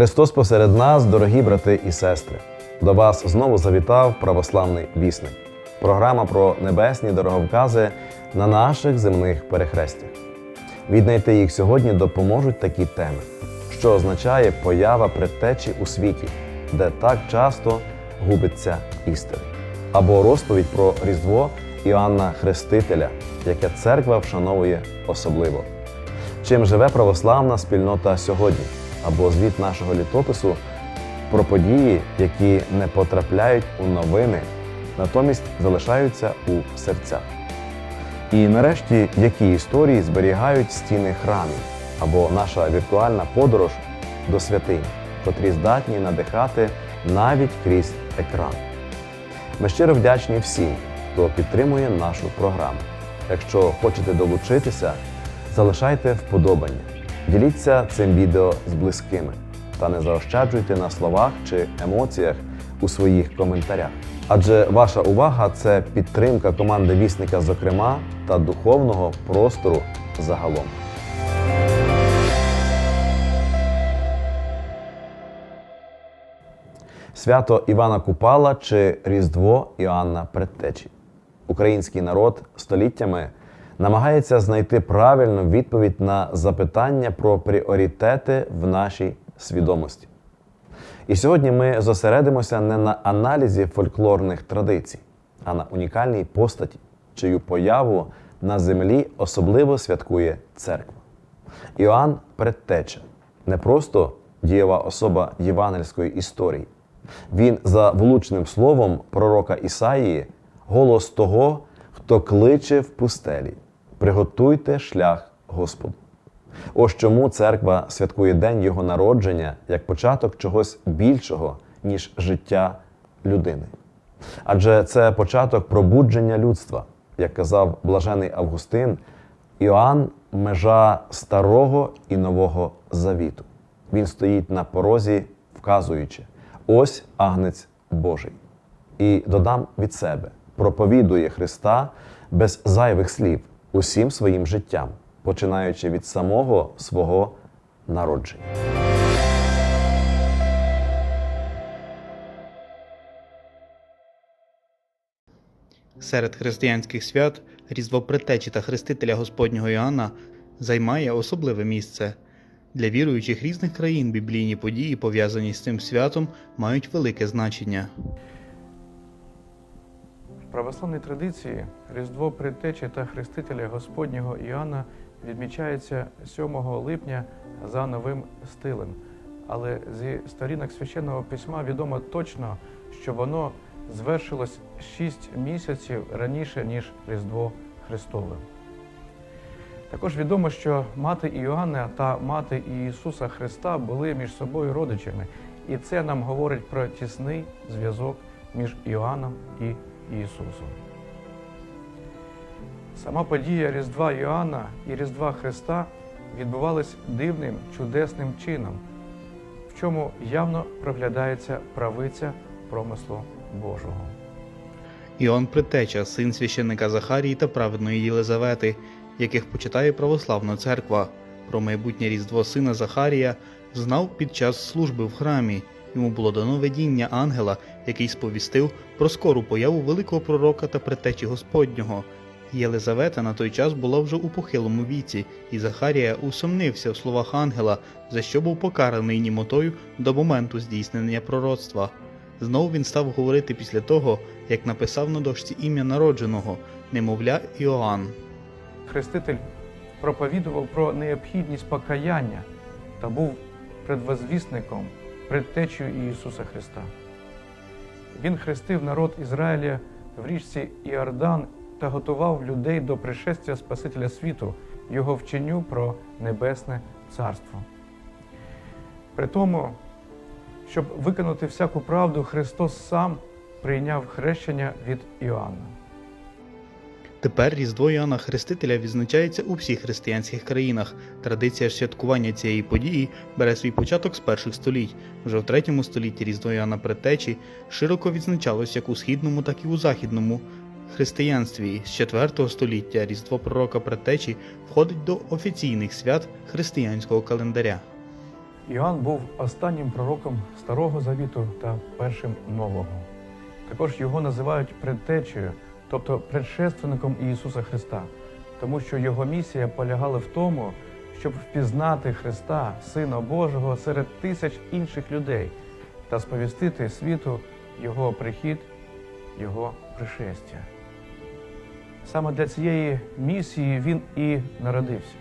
Христос посеред нас, дорогі брати і сестри. До вас знову завітав православний вісник. Програма про небесні дороговкази на наших земних перехрестях. Віднайти їх сьогодні допоможуть такі теми, що означає поява предтечі у світі, де так часто губиться істина, або розповідь про Різдво Іоанна Хрестителя, яке церква вшановує особливо. Чим живе православна спільнота сьогодні, або звіт нашого літопису про події, які не потрапляють у новини, натомість залишаються у серцях. І нарешті, які історії зберігають стіни храмів або наша віртуальна подорож до святинь, котрі здатні надихати навіть крізь екран. Ми щиро вдячні всім, хто підтримує нашу програму. Якщо хочете долучитися, залишайте вподобання, діліться цим відео з близькими та не заощаджуйте на словах чи емоціях у своїх коментарях. Адже ваша увага це підтримка команди вісника, зокрема, та духовного простору загалом. Свято Івана Купала чи Різдво Іоанна Предтечі. Український народ століттями намагається знайти правильну відповідь на запитання про пріоритети в нашій свідомості. І сьогодні ми зосередимося не на аналізі фольклорних традицій, а на унікальній постаті, чию появу на землі особливо святкує церква. Іоанн Предтеча не просто дієва особа євангельської історії. Він, за влучним словом пророка Ісаїї, голос того, хто кличе в пустелі: приготуйте шлях Господу. Ось чому церква святкує день його народження як початок чогось більшого, ніж життя людини. Адже це початок пробудження людства, як казав блажений Августин, Іоанн межа старого і нового завіту. Він стоїть на порозі, вказуючи: ось агнець Божий. І додам від себе, проповідує Христа без зайвих слів усім своїм життям, починаючи від самого свого народження. Серед християнських свят Різдво Предтечі та Хрестителя Господнього Іоанна займає особливе місце. Для віруючих різних країн біблійні події, пов'язані з цим святом, мають велике значення. В православній традиції Різдво Предтечі та Хрестителя Господнього Іоанна відмічається 7 липня за новим стилем. Але зі сторінок священного письма відомо точно, що воно звершилось 6 місяців раніше, ніж Різдво Христове. Також відомо, що мати Іоанна та мати Ісуса Христа були між собою родичами, і це нам говорить про тісний зв'язок між Іоанном і Ісусом. Сама подія Різдва Іоанна і Різдва Христа відбувалась дивним, чудесним чином, в чому явно проглядається правиця промислу Божого. Іоанн Предтеча, син священника Захарії та праведної Єлизавети, яких почитає православна церква. Про майбутнє різдво сина Захарія знав під час служби в храмі. Йому було дано видіння ангела, який сповістив про скору появу великого пророка та предтечі Господнього. Єлизавета на той час була вже у похилому віці, і Захарія усомнився в словах ангела, за що був покараний німотою до моменту здійснення пророцтва. Знову він став говорити після того, як написав на дошці ім'я народженого, немовля Іоанн. Хреститель проповідував про необхідність покаяння та був предвозвісником, предтечею Ісуса Христа. Він хрестив народ Ізраїля в річці Іордан та готував людей до пришестя Спасителя світу, його вченню про Небесне Царство. При тому, щоб виконати всяку правду, Христос сам прийняв хрещення від Іоанна. Тепер Різдво Іоанна Хрестителя відзначається у всіх християнських країнах. Традиція святкування цієї події бере свій початок з перших століть. Вже в третьому столітті Різдво Іоанна Предтечі широко відзначалось як у східному, так і у західному християнстві. З 4 століття Різдво пророка Предтечі входить до офіційних свят християнського календаря. Іоанн був останнім пророком Старого Завіту та першим Нового. Також його називають предтечею, тобто предшественником Ісуса Христа, тому що його місія полягала в тому, щоб впізнати Христа, Сина Божого, серед тисяч інших людей та сповістити світу Його прихід, Його пришестя. Саме для цієї місії він і народився.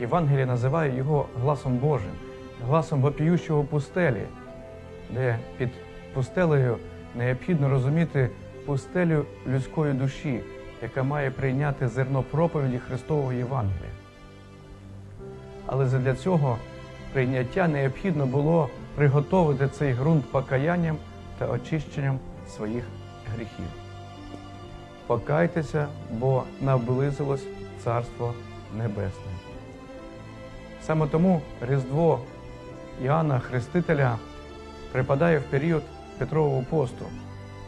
Євангеліє називає його гласом Божим, гласом вопіющого пустелі, де під пустелею необхідно розуміти пустелю людської душі, яка має прийняти зерно проповіді Христового Євангелія. Але задля цього прийняття необхідно було приготовити цей ґрунт покаянням та очищенням своїх гріхів. Покайтеся, бо наблизилось Царство Небесне. Саме тому Різдво Іоанна Хрестителя припадає в період Петрового посту,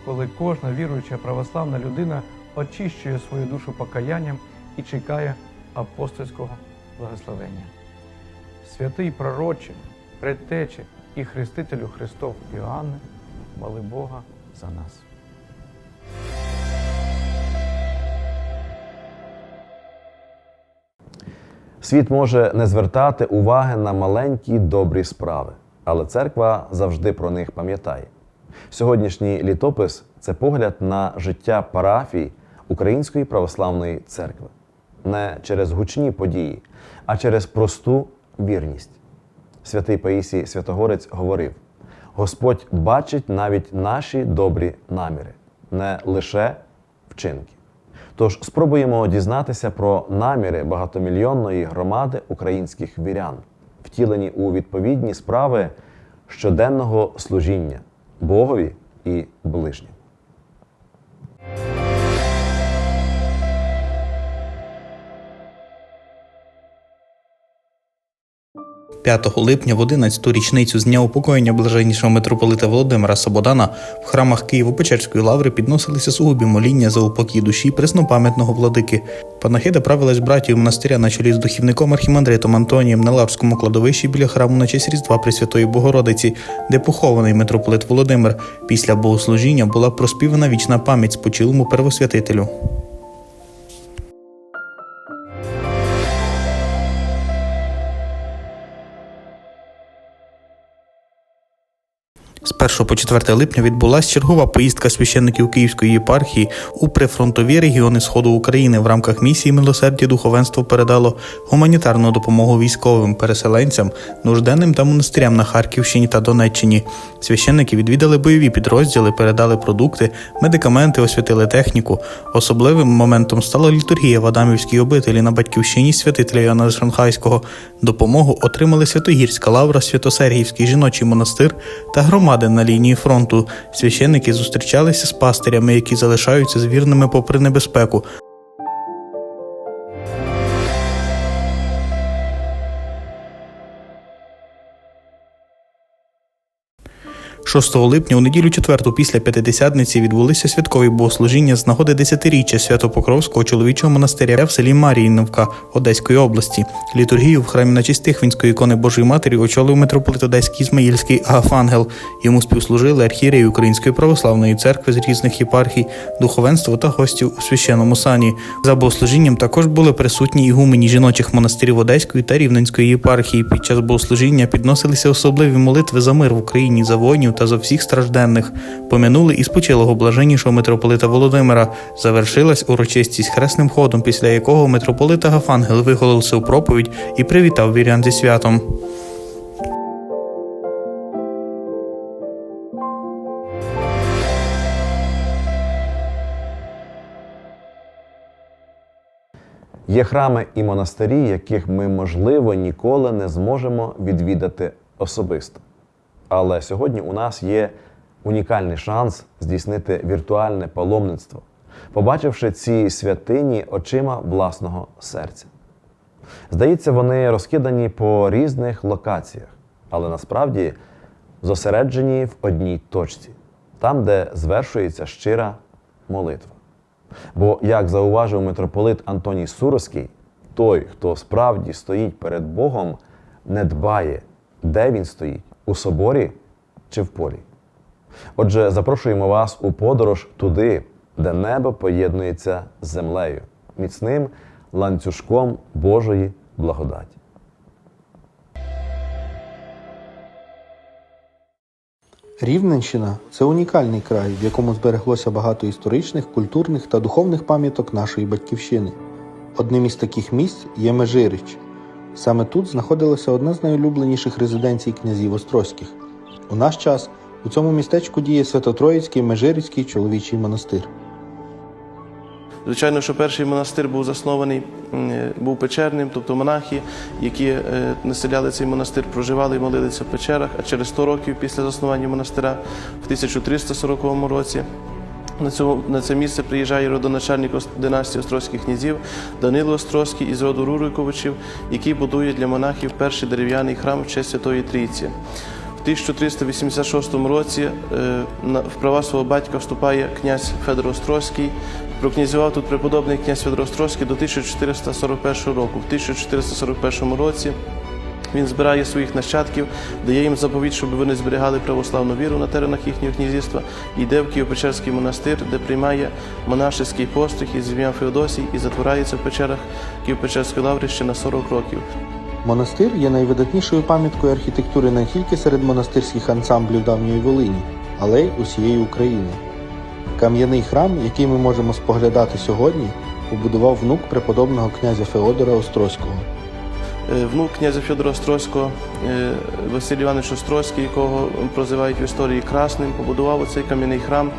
коли кожна віруюча православна людина очищує свою душу покаянням і чекає апостольського благословення. Святий пророче, предтече і хрестителю Христов Іоанне, моли Бога за нас. Світ може не звертати уваги на маленькі добрі справи, але церква завжди про них пам'ятає. Сьогоднішній літопис це погляд на життя парафій Української православної церкви не через гучні події, а через просту вірність. Святий Паїсій Святогорець говорив: Господь бачить навіть наші добрі наміри, не лише вчинки. Тож спробуємо дізнатися про наміри багатомільйонної громади українських вірян, втілені у відповідні справи щоденного служіння Богові і ближнім. 5 липня в 11-ту річницю з дня упокоєння блаженнішого митрополита Володимира Сабодана в храмах Києво-Печерської лаври підносилися сугубі моління за упокій душі преснопам'ятного владики. Панахида правилась братів монастиря на чолі з духівником архімандритом Антонієм на Лаврському кладовищі біля храму на честь Різдва Пресвятої Богородиці, де похований митрополит Володимир. Після богослужіння була проспівана вічна пам'ять спочилому первосвятителю. Thanks. 1 по 4 липня відбулася чергова поїздка священників Київської єпархії у прифронтові регіони Сходу України в рамках місії милосердя духовенство передало гуманітарну допомогу військовим переселенцям, нужденним та монастирям на Харківщині та Донеччині. Священники відвідали бойові підрозділи, передали продукти, медикаменти, освятили техніку. Особливим моментом стала літургія в Адамівській обителі на батьківщині святителя Іоанна Шанхайського. Допомогу отримали Святогірська лавра, Святосергіївський жіночий монастир та громади на лінії фронту. Священники зустрічалися з пастирями, які залишаються з вірними попри небезпеку. – 6 липня у неділю четверту після п'ятидесятниці відбулися святкові богослужіння з нагоди десятиріччя Свято-Покровського чоловічого монастиря в селі Маріїновка Одеської області. Літургію в храмі на честь Тихвінської ікони Божої Матері очолив митрополит Одеський Ізмаїльський Агафангел. Йому співслужили архієреї Української православної церкви з різних єпархій, духовенство та гостів у священному сані. За богослужінням також були присутні ігумені жіночих монастирів Одеської та Рівненської єпархії. Під час богослужіння підносилися особливі молитви за мир в Україні, за воїнів та за всіх стражденних. Помянули і спочилого блаженнішого митрополита Володимира. Завершилась урочистість хресним ходом, після якого митрополит Агафангел виголосив проповідь і привітав вірян зі святом. Є храми і монастирі, яких ми, можливо, ніколи не зможемо відвідати особисто. Але сьогодні у нас є унікальний шанс здійснити віртуальне паломництво, побачивши ці святині очима власного серця. Здається, вони розкидані по різних локаціях, але насправді зосереджені в одній точці, там, де звершується щира молитва. Бо, як зауважив митрополит Антоній Суровський, той, хто справді стоїть перед Богом, не дбає, де він стоїть у соборі чи в полі. Отже, запрошуємо вас у подорож туди, де небо поєднується з землею, міцним ланцюжком Божої благодаті. Рівненщина це унікальний край, в якому збереглося багато історичних, культурних та духовних пам'яток нашої батьківщини. Одним із таких місць є Межирич. Саме тут знаходилася одна з найулюбленіших резиденцій князів Острозьких. У наш час у цьому містечку діє Свято-Троїцький Межирицький чоловічий монастир. Звичайно, що перший монастир був заснований, е, був печерним, тобто монахи, які е, населяли цей монастир, проживали і молилися в печерах. А через 100 років після заснування монастира, в 1340 році, на, цьому, на це місце приїжджає родоначальник династії острозьких князів Данило Острозький із роду Руриковичів, який будує для монахів перший дерев'яний храм в честь Святої Трійці. В 1386 році е, в права свого батька вступає князь Федор Острозький. Прокнязював тут преподобний князь Федор Острозький до 1441 року. В 1441 році він збирає своїх нащадків, дає їм заповідь, щоб вони зберігали православну віру на теренах їхнього князівства, йде в Києво-Печерський монастир, де приймає монашеський постриг із ім'ям Феодосій і затворається в печерах Києво-Печерської лаври ще на 40 років. Монастир є найвидатнішою пам'яткою архітектури не тільки серед монастирських ансамблів давньої Волині, але й усієї України. Кам'яний храм, який ми можемо споглядати сьогодні, побудував внук преподобного князя Феодора Острозького. Е, Внук князя Федора Острозького, е, Василь Іванович Острозький, якого прозивають в історії Красним, побудував оцей кам'яний храм,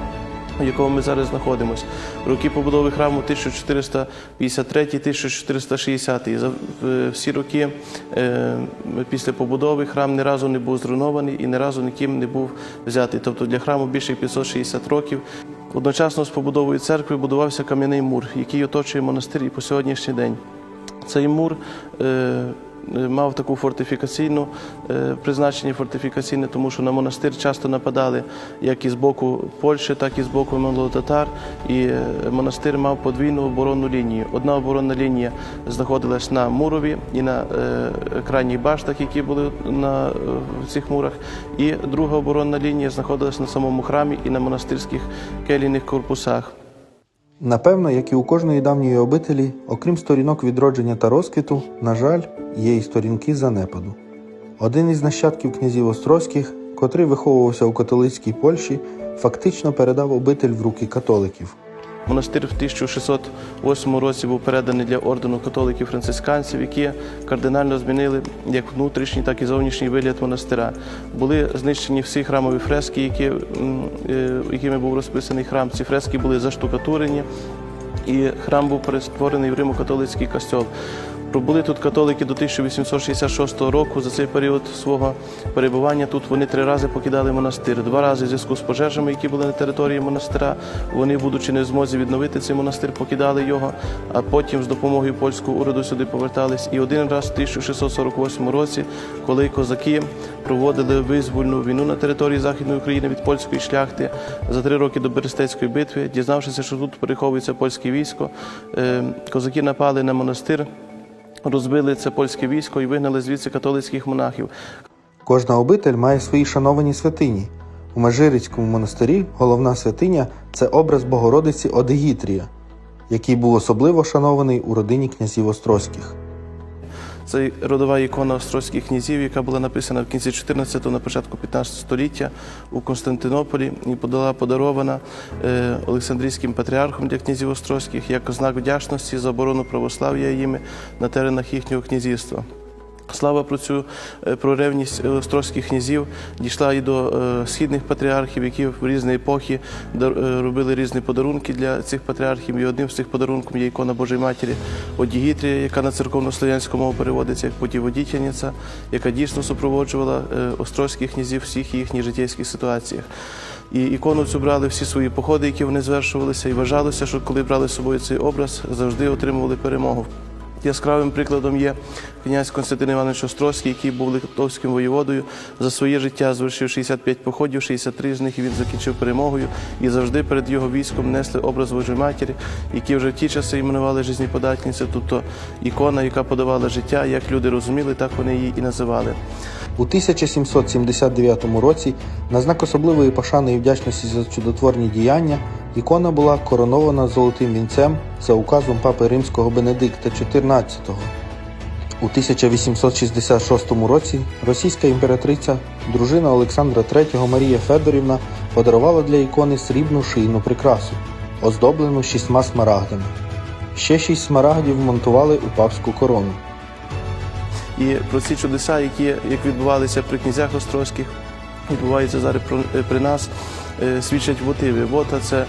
у якому ми зараз знаходимося. Роки побудови храму 1453-1460. І за всі роки е, після побудови храм ні разу не був зруйнований і ні разу ніким не був взятий. Тобто для храму більше 560 років. Одночасно з побудовою церкви будувався кам'яний мур, який оточує монастир і по сьогоднішній день. Цей мур е, е, мав таку фортифікаційну е, призначення фортифікаційне, тому що на монастир часто нападали як із боку Польщі, так і з боку монголо-татар. І монастир мав подвійну оборонну лінію. Одна оборонна лінія знаходилась на мурові і на крайніх баштах, які були на цих мурах. І друга оборонна лінія знаходилась на самому храмі і на монастирських келійних корпусах. Напевно, як і у кожної давньої обителі, окрім сторінок відродження та розквіту, на жаль, є й сторінки занепаду. Один із нащадків князів Острозьких, котрий виховувався у католицькій Польщі, фактично передав обитель в руки католиків. Монастир в 1608 році був переданий для ордену католиків-францисканців, які кардинально змінили як внутрішній, так і зовнішній вигляд монастира. Були знищені всі храмові фрески, які, е, якими був розписаний храм. Ці фрески були заштукатурені, і храм був перетворений в Римо-католицький костьол. Пробули тут католики до 1866 року. За цей період свого перебування тут вони три рази покидали монастир. Два рази в зв'язку з пожежами, які були на території монастира. Вони, будучи не в змозі відновити цей монастир, покидали його, а потім з допомогою польського уряду сюди повертались. І один раз в 1648 році, коли козаки проводили визвольну війну на території Західної України від польської шляхти за три роки до Берестецької битви, дізнавшися, що тут переховується польське військо, е, козаки напали на монастир розбили це польське військо і вигнали звідси католицьких монахів. Кожна обитель має свої шановані святині. У Межирицькому монастирі головна святиня це образ Богородиці Одегітрія, який був особливо шанований у родині князів Острозьких. Це родова ікона острозьких князів, яка була написана в кінці 14-го, на початку 15 століття у Константинополі і була подарована е, Олександрійським патріархом для князів острозьких як знак вдячності за оборону православ'я їми на теренах їхнього князівства. Слава про цю е, про ревність е, острозьких князів дійшла і до е, східних патріархів, які в різні епохи е, робили різні подарунки для цих патріархів. І одним з цих подарунків є ікона Божої Матері Одігітрія, яка на церковно-слов'янську мову переводиться як путіводітельниця, яка дійсно супроводжувала е, острозьких князів в всіх їхніх життєвських ситуаціях. І ікону цю брали всі свої походи, які вони звершувалися, і вважалося, що коли брали з собою цей образ, завжди отримували перемогу. Яскравим прикладом є князь Константин Іванович Острозький, який був литовським воєводою. За своє життя звершив 65 походів, 63 з них він закінчив перемогою. І завжди перед його військом несли образ Божої Матері, які вже в ті часи іменували жизнеподатницю, тобто ікона, яка подавала життя, як люди розуміли, так вони її і називали. У 1779 році, на знак особливої пошани і вдячності за чудотворні діяння, ікона була коронована золотим вінцем за указом папи римського Бенедикта XIV. У 1866 році російська імператриця, дружина Олександра III Марія Федорівна подарувала для ікони срібну шийну прикрасу, оздоблену шістьма смарагдами. Ще шість смарагдів монтували у папську корону. І про ці чудеса, які як відбувалися при князях острозьких, відбуваються зараз при нас, е, свідчать мотиви. Вота це,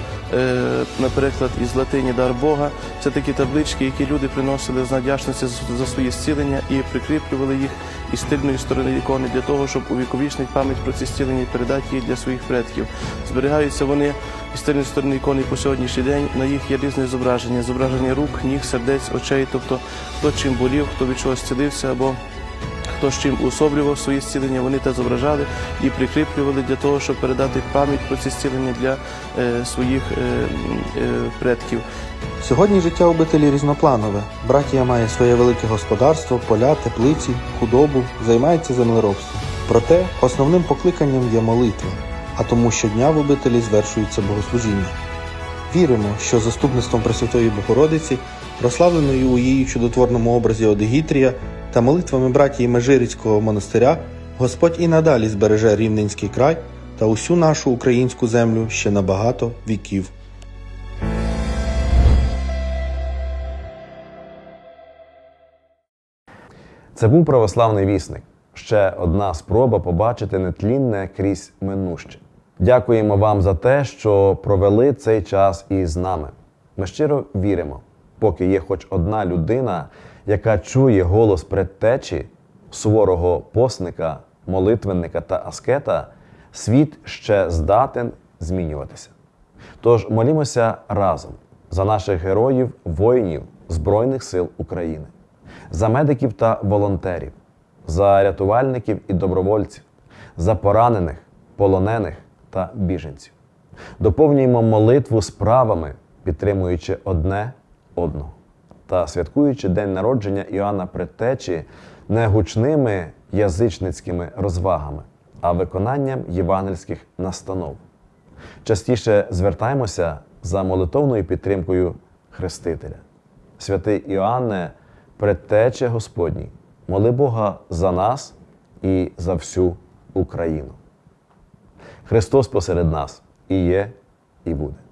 наприклад, із латині дар Бога. Це такі таблички, які люди приносили з надячності за- свої зцілення і прикріплювали їх із тильної сторони ікони для того, щоб увіковічнити пам'ять про ці зцілення і передати їх для своїх предків. Зберігаються вони із тильної сторони ікони по сьогоднішній день. На їх є різні зображення: зображення рук, ніг, сердець, очей, тобто хто чим болів, хто від чогось зцілився або хто з чим уособлював свої зцілення, вони те зображали і прикріплювали для того, щоб передати пам'ять про ці зцілення для е, своїх е, е, предків. Сьогодні життя обителі різнопланове. Братія має своє велике господарство, поля, теплиці, худобу, займається землеробством. Проте основним покликанням є молитва, а тому щодня в обителі звершується богослужіння. Віримо, що заступництвом Пресвятої Богородиці, прославленої у її чудотворному образі Одегітрія та молитвами братії Межирицького монастиря, Господь і надалі збереже Рівненський край та усю нашу українську землю ще на багато віків. Це був православний вісник. Ще одна спроба побачити нетлінне крізь минуще. Дякуємо вам за те, що провели цей час із нами. Ми щиро віримо, поки є хоч одна людина, яка чує голос предтечі, суворого посника, молитвенника та аскета, світ ще здатен змінюватися. Тож молімося разом за наших героїв, воїнів Збройних сил України, за медиків та волонтерів, за рятувальників і добровольців, за поранених, полонених та біженців. Доповнюємо молитву справами, підтримуючи одне одного та святкуючи день народження Іоанна Предтечі не гучними язичницькими розвагами, а виконанням євангельських настанов. Частіше звертаємося за молитовною підтримкою Хрестителя. Святий Іоанне, предтече Господній, моли Бога за нас і за всю Україну. Христос посеред нас і є, і буде.